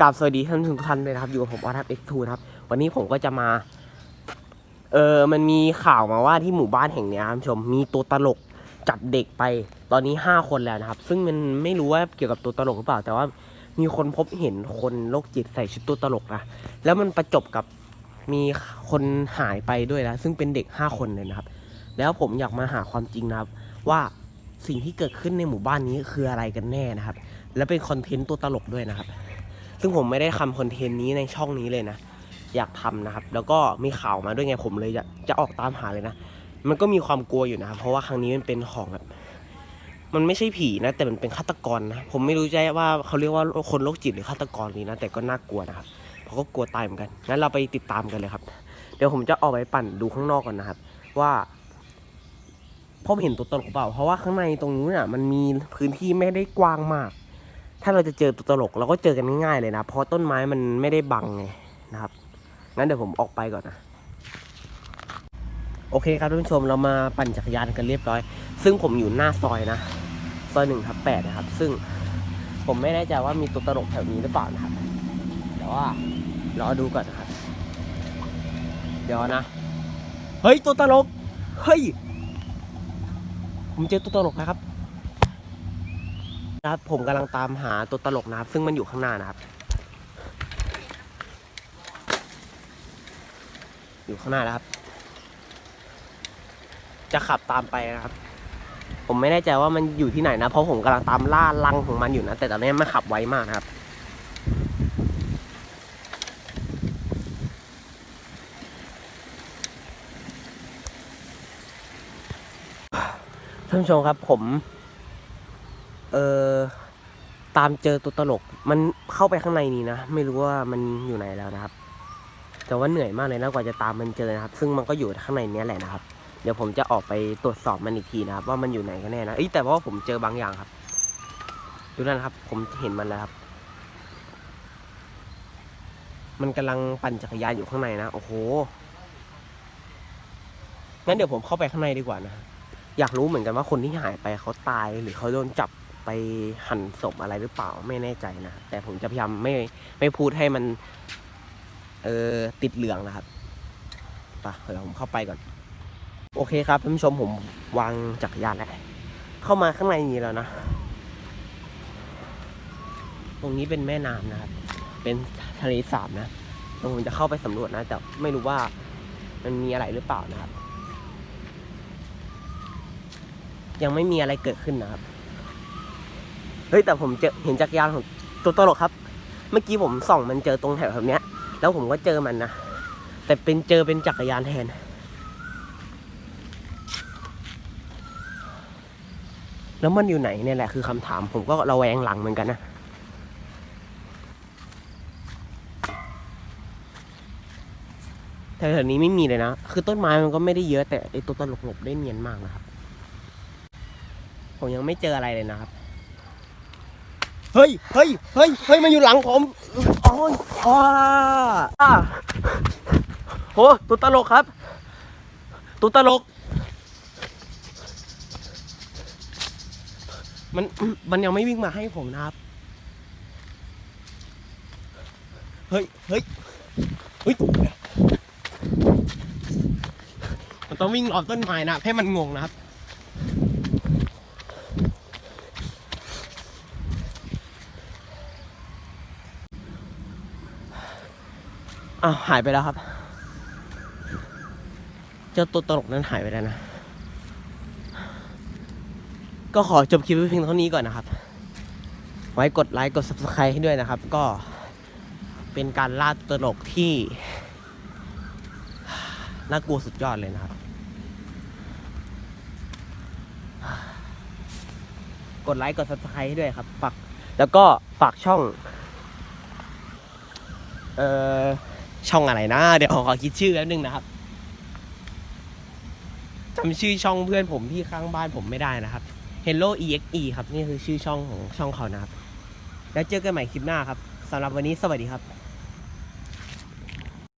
กราบสวัสดีท่านทุกท่านเลยนะครับอยู่กับผมอาร์ทับเอ็กทูนะครับวันนี้ผมก็จะมา เออมันมีข่าวมาว่าที่หมู่บ้านแห่งนี้ครับชมมีตัวตลกจับเด็กไปตอนนี้ห้าคนแล้วนะครับ ซึ่งมันไม่รู้ว่าเกี่ยวกับตัวตลกหรือเปล่า แต่ว่ามีคนพบเห็นคนโรคจิตใส่ชุดตัวตลกนะแล้วมันประจบกับมีคนหายไปด้วยนะซึ่งเป็นเด็กห้าคนเลยนะครับ แล้วผมอยากมาหาความจริงนะครับ ว่าสิ่งที่เกิดขึ้นในหมู่บ้านนี้คืออะไรกันแน่นะครับ และเป็นคอนเทนต์ตัวตลกด้วยนะครับ ซึ่งผมไม่ได้ทำคอนเทนต์นี้ในช่องนี้เลยนะ อยากทำนะครับ แล้วก็มีข่าวมาด้วยไงผมเลยจะจะออกตามหาเลยนะ มันก็มีความกลัวอยู่นะครับ เพราะว่าครั้งนี้มันเป็นของแบบ มันไม่ใช่ผีนะ แต่มันเป็นฆาตกรนะ ผมไม่รู้ใจว่าเขาเรียกว่าคนโรคจิตหรือฆาตกรนี้นะ แต่ก็น่ากลัวนะครับเพราะก็กลัวตายเหมือนกัน งั้นเราไปติดตามกันเลยครับ เดี๋ยวผมจะออกไปปั่นดูข้างนอกก่อนนะครับ ว่าพบเห็นตัวตลกเปล่า เพราะว่าข้างในตรงนู้นอะมันมีพื้นที่ไม่ได้กว้างมาก ถ้าเราจะเจอตัวตลกเราก็เจอกันง่ายๆเลยนะ เพราะต้นไม้มันไม่ได้บังไงนะครับงั้นเดี๋ยวผมออกไปก่อนนะโอเคครับท่านผู้ชมเรามาปั่นจักรยานกันเรียบร้อย ซึ่งผมอยู่หน้าซอยนะซอยหนึ่งทับแปดนะครับ ซึ่งผมไม่แน่ใจว่ามีตัวตลกแถวนี้หรือเปล่านะครับแต่ว่ารอดูก่อนนะครับ เดี๋ยวนะ เฮ้ยตัวตลก เฮ้ย ผมเจอตัวตลกนะครับ นะครับผมกำลังตามหาตัวตลกนะครับ ซึ่งมันอยู่ข้างหน้านะครับ อยู่ข้างหน้าแล้วครับ จะขับตามไปนะครับ ผมไม่แน่ใจว่ามันอยู่ที่ไหนนะ เพราะผมกำลังตามล่าลังของมันอยู่นะ แต่ตอนนี้มันขับไวมากนะครับท่านผู้ชมครับผม เออ ตามเจอตัวตลก มันเข้าไปข้างในนี้นะ ไม่รู้ว่ามันอยู่ไหนแล้วนะครับ แต่ว่าเหนื่อยมากเลยนะกว่าจะตามมันเจอนะครับ ซึ่งมันก็อยู่ข้างในนี้แหละนะครับ เดี๋ยวผมจะออกไปตรวจสอบมันอีกทีนะครับ ว่ามันอยู่ไหนกันแน่นะอ้ยแต่ว่าผมเจอบางอย่างครับ ดูนั่นครับ ผมเห็นมันแล้วครับ มันกำลังปั่นจักรยานอยู่ข้างในนะ โอ้โห งั้นเดี๋ยวผมเข้าไปข้างในดีกว่านะ อยากรู้เหมือนกันว่าคนที่หายไปเขาตายหรือเขาโดนจับ ไปหั่นศพอะไรหรือเปล่าไม่แน่ใจนะแต่ผมจะพยายามไม่ไม่พูดให้มัน เออติดเหลืองนะครับไปะเดี๋ยวผมเข้าไปก่อน โอเคครับท่านผู้ชมผมวางจักรยานแล้วเข้ามาข้างในนี้แล้วนะ ตรงนี้เป็นแม่น้ำนะครับ เป็นทะเลสาบนะเดี๋ยวผมจะเข้าไปสำรวจนะ แต่ไม่รู้ว่ามันมีอะไรหรือเปล่านะครับ ยังไม่มีอะไรเกิดขึ้นนะครับ เฮ้ยแต่ผมเจอเห็นจักรยานของตัวตลกครับ เมื่อกี้ผมส่องมันเจอตรงแถวแบบเนี้ย แล้วผมก็เจอมันนะ แต่เป็นเจอเป็นจักรยานแทน แล้วมันอยู่ไหนเนี่ยแหละคือคำถาม ผมก็ระแวงหลังเหมือนกันนะแถวๆนี้ไม่มีเลยนะ คือต้นไม้มันก็ไม่ได้เยอะแต่ไอตัวตลกหลบได้เนียนมากนะครับ ผมยังไม่เจออะไรเลยนะครับ เฮ้ย เฮ้ย เฮ้ย เฮ้ย มันอยู่หลังผมโอ้ยอ้าอาโหตัวตลกครับตัวตลก มัน มันยังไม่วิ่งมาให้ผมนะครับ เฮ้ย เฮ้ย เฮ้ย มันต้องวิ่งรอบต้นไม้นะให้มันงงนะครับ อ้าวหายไปแล้วครับ เจ้าตัวตลกนั้นหายไปแล้วนะ ก็ขอจบคลิปเพียงเท่านี้ก่อนนะครับ ไว้กดไลค์กด subscribe ให้ด้วยนะครับ ก็เป็นการล่าตลกที่น่ากลัวสุดยอดเลยนะครับ กดไลค์กด subscribe ให้ด้วยครับฝากแล้วก็ฝากช่อง เอ่อ ช่องอะไรนะ เดี๋ยวขอคิดชื่อแป๊บนึงนะครับจำชื่อช่องเพื่อนผมที่ข้างบ้านผมไม่ได้นะครับ Hello EXE ครับ นี่คือชื่อช่องของช่องเขานะครับ แล้วเจอกันใหม่คลิปหน้าครับสำหรับวันนี้สวัสดีครับ